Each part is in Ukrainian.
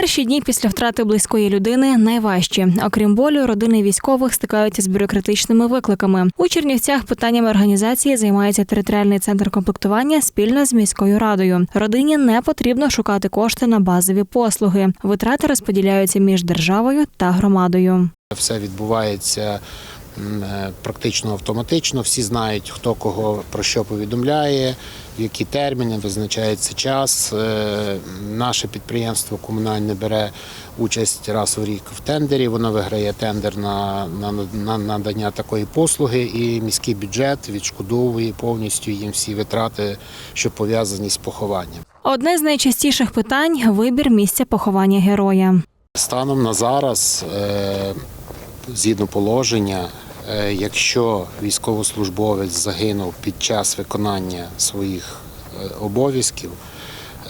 Перші дні після втрати близької людини найважчі. Окрім болю, родини військових стикаються з бюрократичними викликами. У Чернівцях питаннями організації займається територіальний центр комплектування спільно з міською радою. Родині не потрібно шукати кошти на базові послуги. Витрати розподіляються між державою та громадою. Все відбувається практично автоматично. Всі знають, хто кого про що повідомляє, в які терміни визначається час. Е, Наше підприємство комунальне бере участь раз у рік в тендері. Воно виграє тендер на, на, на надання такої послуги, і міський бюджет відшкодовує повністю їм всі витрати, що пов'язані з похованням. Одне з найчастіших питань вибір місця поховання героя. Станом на зараз, е, згідно положення, е, якщо військовослужбовець загинув під час виконання своїх е, обов'язків,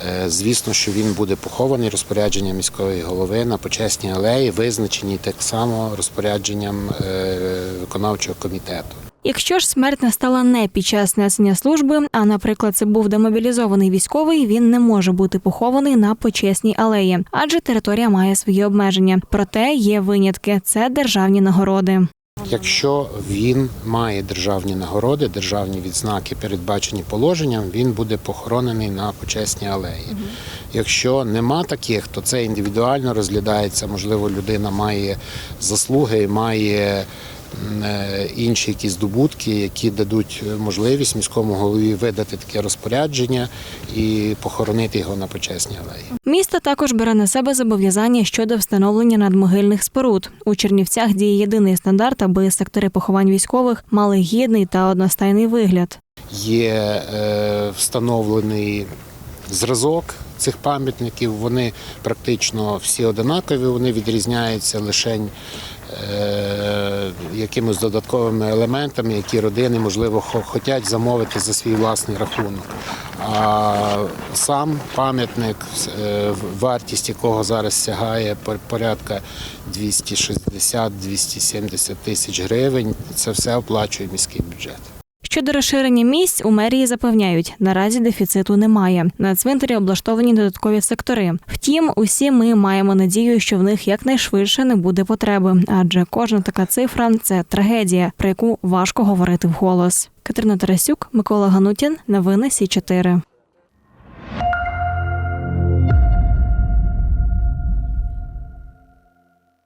е, звісно, що він буде похований розпорядженням міської голови на почесній алеї, визначеній так само розпорядженням е, виконавчого комітету. Якщо ж смерть настала не під час несення служби, а, наприклад, це був демобілізований військовий, він не може бути похований на почесній алеї, адже територія має свої обмеження. Проте є винятки це державні нагороди. Якщо він має державні нагороди, державні відзнаки, передбачені положенням, він буде похоронений на почесній алеї. Якщо нема таких, то це індивідуально розглядається. Можливо, людина має заслуги, має інші якісь здобутки, які дадуть можливість міському голові видати таке розпорядження і похоронити його на почесній алеї. Місто також бере на себе зобов'язання щодо встановлення надмогильних споруд. У Чернівцях діє єдиний стандарт, аби сектори поховань військових мали гідний та одностайний вигляд. є е, встановлений зразок цих пам'ятників. Вони практично всі одинакові, вони відрізняються лише е, якимись додатковими елементами, які родини, можливо, хо- хочуть замовити за свій власний рахунок. А сам пам'ятник, е, вартість якого зараз сягає пор- порядка 260-270 тисяч гривень, це все оплачує міський бюджет. Щодо розширення місць у мерії запевняють, наразі дефіциту немає. На цвинтарі облаштовані додаткові сектори. Втім, усі ми маємо надію, що в них якнайшвидше не буде потреби, адже кожна така цифра це трагедія, про яку важко говорити вголос. Катерина Тарасюк, Микола Ганутін, новини Сі 4